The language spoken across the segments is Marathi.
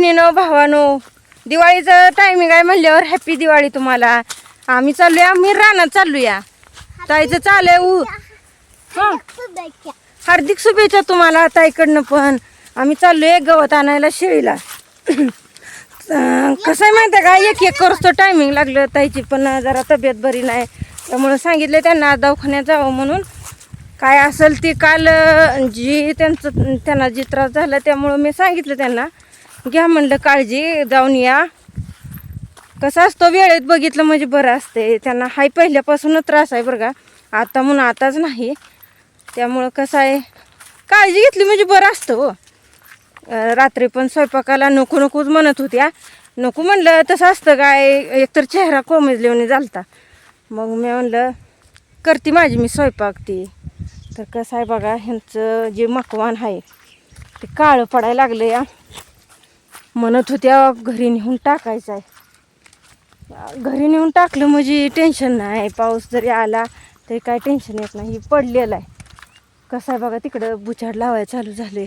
बहिणीनो भावानो दिवाळीचं टायमिंग आहे म्हणल्यावर हॅपी दिवाळी तुम्हाला. आम्ही चालूया आम्ही रानात चालूया ताईचं चालू आहे ऊ हार्दिक शुभेच्छा तुम्हाला ताईकडनं पण. आम्ही चाललोय गवत आणायला शेळीला. कसं आहे माहिती आहे का? एक एक करतो टायमिंग लागलं ताईची पण जरा तब्येत बरी नाही. त्यामुळं सांगितलं त्यांना दवाखान्यात जावं म्हणून. काय असेल ती काल जी त्यांचं त्यांना जी त्रास झाला त्यामुळं मी सांगितलं त्यांना. घ्या म्हणलं काळजी जाऊन या. कसा असतो वेळेत बघितलं म्हणजे बरं असते त्यांना हाय पहिल्यापासूनच त्रास आहे बरं का. आता म्हणून आताच नाही. त्यामुळं कसं आहे काळजी घेतली म्हणजे बरं असतं हो. रात्री पण स्वयंपाकाला नको नकोच म्हणत होत्या. नको म्हणलं तसं असतं काय? एकतर चेहरा कोमजल्याने झालता. मग मी म्हणलं करते माझी मी स्वयंपाक ती. तर कसं आहे बघा ह्यांचं जे मकवान आहे ते काळं पडायला लागलं या म्हणत होत्या घरी नेऊन टाकायचं आहे. घरी नेऊन टाकलं म्हणजे टेन्शन नाही. पाऊस जरी आला तरी काय टेन्शन येत नाही. पडलेलं आहे. कसं आहे बघा तिकडं बुचाड लावायला चालू झाले.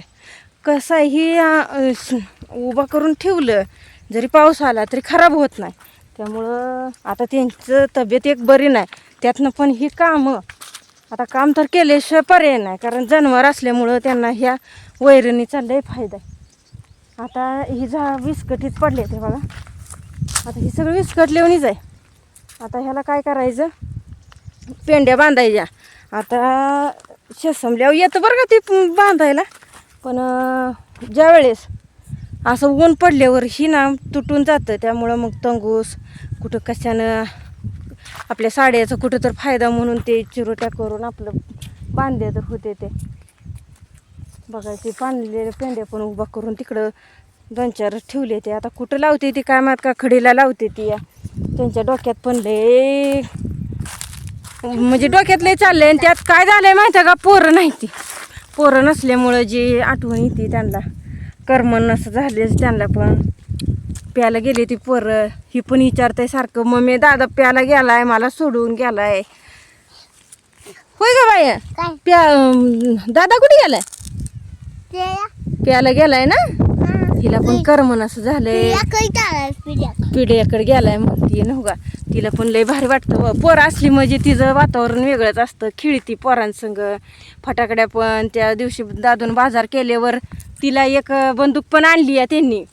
कसं आहे ही उभं उभा करून ठेवलं. जरी पाऊस आला तरी खराब होत नाही. त्यामुळं आता त्यांचं तब्येत एक बरी नाही. त्यातनं पण ही कामं आता काम तर केल्याशिवाय पर्याय नाही. कारण जनावर असल्यामुळं त्यांना ह्या वैरणीचा लय फायदा आहे. आता ही झा विस्कटीत पडले ते बघा. आता ही सगळं विस्कटलेवणीच आहे. आता ह्याला काय करायचं? पेंड्या बांधायच्या. आता शेसमल्यावर येतं बरं का ती बांधायला. पण ज्यावेळेस ज्या वेळेस असं ऊन पडल्यावर ही ना तुटून जातं. त्यामुळं मग तंगूस कुठं कशानं आपल्या साड्याचा कुठं तर फायदा म्हणून ते चिरोट्या करून आपलं बांधले तर होते ते. बघा ते बांधलेले पेंड्या पण उभा करून तिकडं दोन चार ठेवले ते. आता कुठं लावते ती काय मात का? खडीला लावते ती. या त्यांच्या डोक्यात पण लय म्हणजे डोक्यात लय चाललंय आणि त्यात काय झालंय माहिती का? पोरं नाही ती. पोरं नसल्यामुळं जी आठवण येते त्यांना. करमन असं झालेच त्यांना पण. प्यायला गेली ती पोरं. ही पण विचारताय सारखं मम्मी दादा प्यायला गेलाय मला सोडून गेलाय. होय बाई. काय? प्या दादा कुठे गेलाय? ते प्यायला गेलाय ना? हिला पण करमन असं झालंय. पिढ्याकडे. गेलाय मग ती नव्हा तिला पण लय भारी वाटतं व. पोर असली म्हणजे तिचं वातावरण वेगळंच असतं. खेळती पोरांसंग फटाकड्या पण त्या दिवशी दादून बाजार केल्यावर तिला एक बंदूक पण आणली आहे त्यांनी.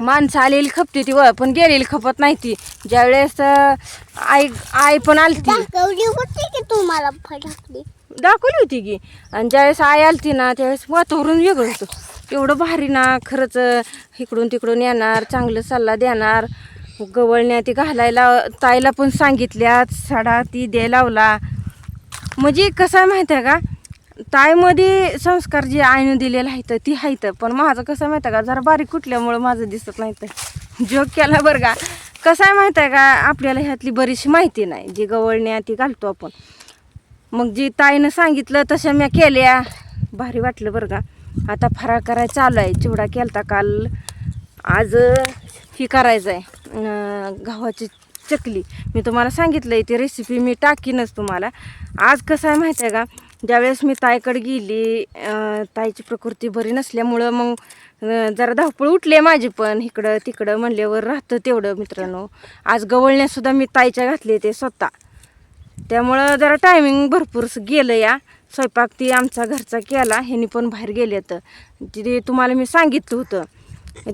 माणसं आलेली खपते ती व पण गेलेली खपत नाही ती. ज्यावेळेस आई आई पण आलती. दाखवली होती की तुम्हाला फटाकली दाखवली होती की. आणि ज्यावेळेस आई आलती ना त्यावेळेस वातावरण वेगळं होतं. एवढं भारी ना खरंच इकडून तिकडून येणार चांगलं सल्ला देणार. गवळण्या ती घालायला ताईला पण सांगितल्यात साडा ती द्यायला लावला. म्हणजे कसं आहे माहिती आहे का? ताईमध्ये संस्कार जे आईनं दिलेलं आहे तर ती आहेत. पण माझं कसं आहे माहिती आहे का? जरा बारीक कुठल्यामुळं माझं दिसत नाही तर जोक केला बरं का? कसं आहे माहिती आहे का? आपल्याला ह्यातली बरीचशी माहिती नाही. जी गवळण्या ती घालतो आपण. मग जी ताईनं सांगितलं तशा मी केल्या. भारी वाटलं बरं का. आता फराळ करायचं चालू आहे. चिवडा केलता काल. आज ही करायचं आहे. गव्हाची चकली. मी तुम्हाला सांगितलं आहे ती रेसिपी मी टाकीनच तुम्हाला. आज कसं आहे माहिती आहे का? ज्यावेळेस मी ताईकडे गेली ताईची प्रकृती बरी नसल्यामुळं मग जरा धावपळ उठली माझी पण. इकडं तिकडं म्हणल्यावर राहतं तेवढं मित्रांनो. आज गवळण्यासुद्धा मी ताईच्या घातली ते स्वतः. त्यामुळं जरा टायमिंग भरपूर गेलं या. स्वयंपाक ती आमचा घरचा केला ह्यांनी पण बाहेर गेले तर ते तुम्हाला मी सांगितलं होतं.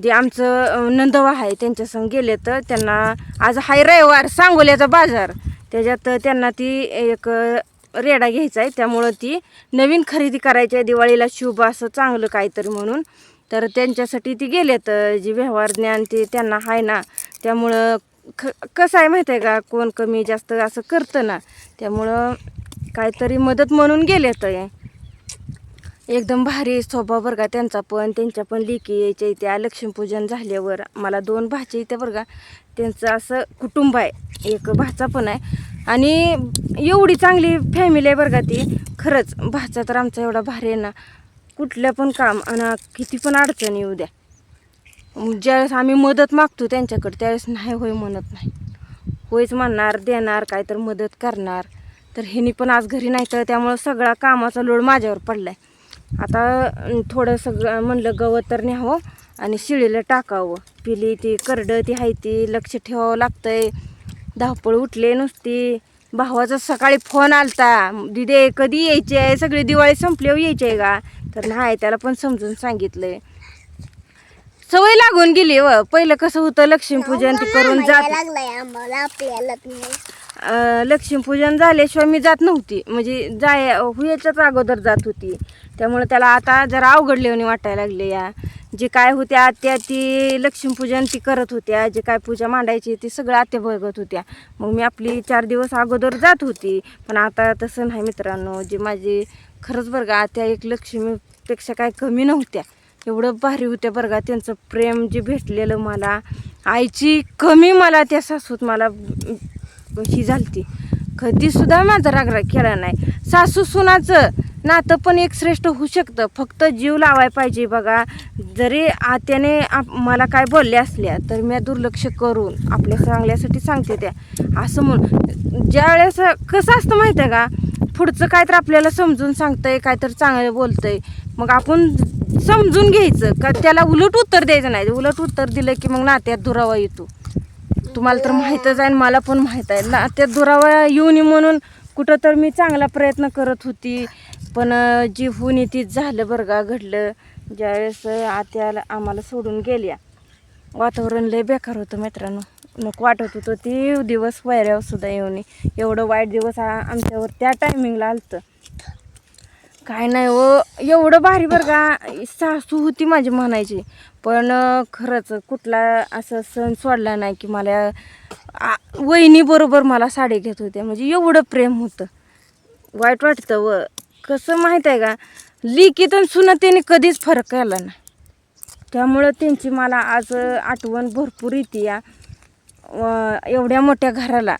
ते आमचं नंदवा आहे त्यांच्यासंग गेले तर त्यांना आज हाय रविवार सांगोल्याचा बाजार. त्याच्यात त्यांना ती एक रेडा घ्यायचा आहे. त्यामुळं ती नवीन खरेदी करायची आहे. दिवाळीला शुभ असं चांगलं काहीतरी म्हणून. तर त्यांच्यासाठी ती गेले तर जी व्यवहार ज्ञान ते त्यांना आहे ना. त्यामुळं ख कसं आहे माहिती आहे का? कोण कमी जास्त असं करतं ना. त्यामुळं काहीतरी मदत म्हणून गेले तर एकदम भारी स्वभाव बरं का त्यांचा पण. त्यांच्या पण लेकी यायच्या त्या लक्ष्मीपूजन झाल्यावर मला दोन भाचे इथे बरं का. त्यांचं असं कुटुंब आहे. एक भाचा पण आहे. आणि एवढी चांगली फॅमिली आहे बरं का ती. खरंच भाचा तर आमचा एवढा भारी आहे ना. कुठलं पण काम आणि किती पण अडचण येऊ द्या. ज्यावेळेस आम्ही मदत मागतो त्यांच्याकडे त्यावेळेस नाही होय म्हणत नाही. होयच म्हणणार देणार काय तर मदत करणार. तर ह्यांनी पण आज घरी नाही तर त्यामुळं सगळा कामाचा लोड माझ्यावर पडला आहे आता थोडं सगळं म्हणलं गवत तर न्यावं आणि शिळीला टाकावं. पिली ती करडं ती आहे ती लक्ष ठेवावं लागतंय. धावपळ उठले नुसती. भावाचा सकाळी फोन आलता. दिदे कधी यायची आहे सगळी दिवाळी संपल्यावर हो यायची आहे का? तर नाही त्याला पण समजून सांगितलंय. सवय लागून गेली व. पहिलं कसं होतं लक्ष्मीपूजन ते करून जात लागलाय आम्हाला आपल्याला अं, लक्ष्मीपूजन झाल्याशिवाय मी जात नव्हती. म्हणजे जाय हुयाच्याच अगोदर जात होती. त्यामुळे त्याला आता जरा अवघडलेवणी वाटायला लागले या. जे काय होत्या आत्या ती लक्ष्मीपूजन ती करत होत्या. जे काय पूजा मांडायची ती सगळं आत्या बघत होत्या. मग मी आपली चार दिवस अगोदर जात होती. पण आता तसं नाही मित्रांनो. जे माझी खरंच बरं का आत्या एक लक्ष्मीपेक्षा काय कमी नव्हत्या. एवढं भारी होत्या बरं का. त्यांचं प्रेम जे भेटलेलं मला आईची कमी मला त्या सासूत मला ही झालती. कधीसुद्धा माझा रागराग केला नाही. सासू सुनाचं नातं पण एक श्रेष्ठ होऊ शकतं. फक्त जीव लावाय पाहिजे बघा. जरी आत्याने आप मला काय बोलल्या असल्या तर मी दुर्लक्ष करून आपल्या चांगल्यासाठी सांगते त्या. असं म्हणून ज्या वेळेस कसं असतं माहिती आहे का? पुढचं काय तर आपल्याला समजून सांगतंय काय तर चांगलं बोलतंय. मग आपण समजून घ्यायचं. का त्याला उलट उत्तर द्यायचं नाही. उलट उत्तर दिलं की मग नात्यात दुरावा येतो. तुम्हाला तर माहीतच आहे मला पण माहीत आहे. नात्यात दुरावा येऊ नये म्हणून कुठं तर मी चांगला प्रयत्न करत होती. पण जी होऊन तीच झालं बरं का घडलं. ज्यावेळेस आत्याला आम्हाला सोडून गेल्या. वातावरण लय बेकार होतं मित्रांनो. नको वाटत होतं. ते दिवस वैऱ्यावर सुद्धा येऊन एवढं वाईट दिवस आमच्यावर त्या टायमिंगला आलतं. काय नाही व एवढं भारी बरं का सासू होती माझी म्हणायची. पण खरंच कुठला असं सण सोडला नाही की मला वहिनीबरोबर वहिनी बरोबर मला साडी घेत होत्या. म्हणजे एवढं प्रेम होतं. वाईट वाटतं व. कसं माहीत आहे का लिखित आणि त्याने कधीच फरक केला नाही. त्यामुळं त्यांची मला आज आठवण भरपूर येते या एवढ्या मोठ्या घराला.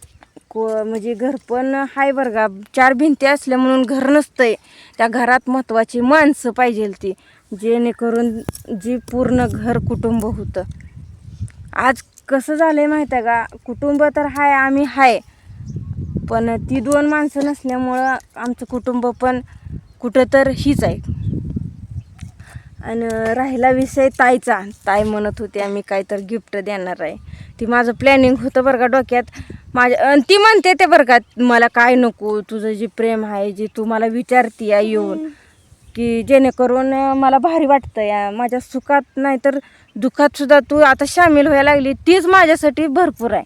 को म्हणजे घर पण हाय बरं का. चार भिंती असल्या म्हणून घर नसतंय. त्या घरात महत्त्वाची माणसं पाहिजे ती. जेणेकरून जी पूर्ण घर कुटुंब होतं. आज कसं झालं आहे माहीत आहे का? कुटुंब तर हाय आम्ही हाय. पण ती दोन माणसं नसल्यामुळं आमचं कुटुंब पण कुठं तर हीच आहे. आणि राहिला विषय ताईचा. ताई म्हणत होती आम्ही काय तर गिफ्ट देणार आहे. ती माझं प्लॅनिंग होतं बरं का डोक्यात. माझ्या अन् ती म्हणते ते बरं का मला काय नको तुझं जे प्रेम आहे जे तू मला विचारती या येऊन की जेणेकरून मला भारी वाटतं या माझ्या सुखात नाही तर दुःखात सुद्धा तू आता सामील व्हायला लागली तीच माझ्यासाठी भरपूर आहे.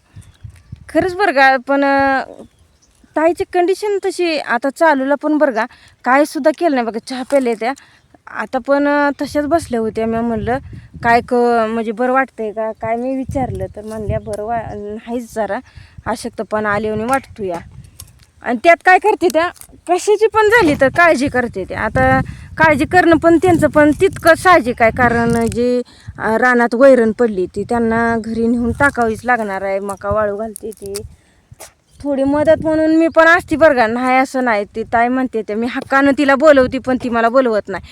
खरंच बरं का पण ताईची कंडिशन तशी आता चालूला पण बरं का काय सुद्धा केलं नाही. बघा चहा प्यायले त्या आता पण तशाच बसल्या होत्या. मी म्हणलं काय क म्हणजे बरं वाटतंय का? काय मी विचारलं तर म्हणल्या बरं वा नाहीच जरा. अशक्तपणा आल्याने वाटतो या आणि त्यात काय करते त्या? कशाची पण झाली तर काळजी करते त्या. आता काळजी करणं पण त्यांचं पण तितकं साहजिक आहे. कारण जे रानात वैरण पडली ती त्यांना घरी नेऊन टाकावीच लागणार आहे. मका वाळू घालते ती. थोडी मदत म्हणून मी पण असती बरं का. नाही असं नाही. ती ताई म्हणते ते मी हक्कानं तिला बोलवती पण ती मला बोलवत नाही.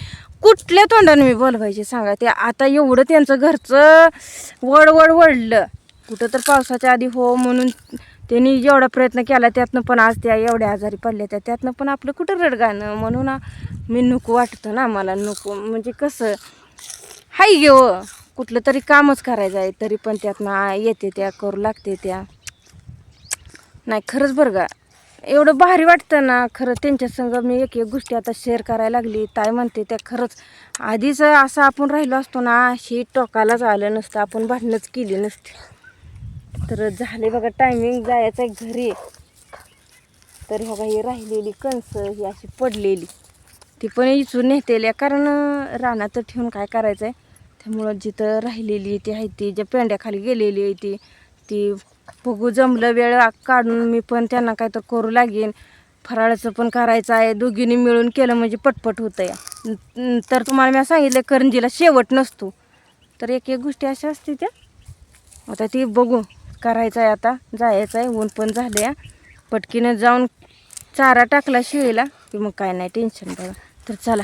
कुठल्या तोंडानं मी बोलवायचे सांगा ते? आता एवढं त्यांचं घरचं वडवड वडलं. कुठं तर पावसाच्या आधी हो म्हणून त्यांनी जेवढा प्रयत्न केला त्यातनं पण आज त्या एवढ्या आजारी पडल्या त्या. त्यातनं पण आपलं कुठं रडगाणं? म्हणून मी नको वाटतं ना मला नको. म्हणजे कसं? हाय घेऊ कुठलं तरी कामच करायचं आहे तरी पण त्यातनं येते त्या करू लागते त्या. नाही खरंच बरं का. एवढं भारी वाटतं ना खरं त्यांच्या संग मी एक एक गोष्टी आता शेअर करायला लागली. ताई म्हणते त्या खरंच आधीच असं आपण राहिलो असतो ना अशी टोकालाच आलं नसतं आपण भांडणंच केली नसती. तर झाले बघा टायमिंग जायचं आहे घरी. तर ह्या ही राहिलेली कणसं ही अशी पडलेली. ती पण इचून नेतेल्या कारण रानात ठेवून काय करायचं आहे त्यामुळं जिथं राहिलेली ती आहे ती ज्या पेंड्याखाली गेलेली आहे ती ती बघू जमलं वेळ काढून मी पण त्यांना काय तर करू लागेन. फराळाचं पण करायचं आहे. दोघींनी मिळून केलं म्हणजे पटपट होतं या तर तुम्हाला मी सांगितलं करंजीला शेवट नसतो. तर एक एक गोष्टी अशा असते त्या. आता ती बघू करायचं आहे आता जायचं आहे. ऊन पण झाले या पटकीनं जाऊन चारा टाकला शिळीला. की मग काय नाही टेन्शन बघा. तर चला.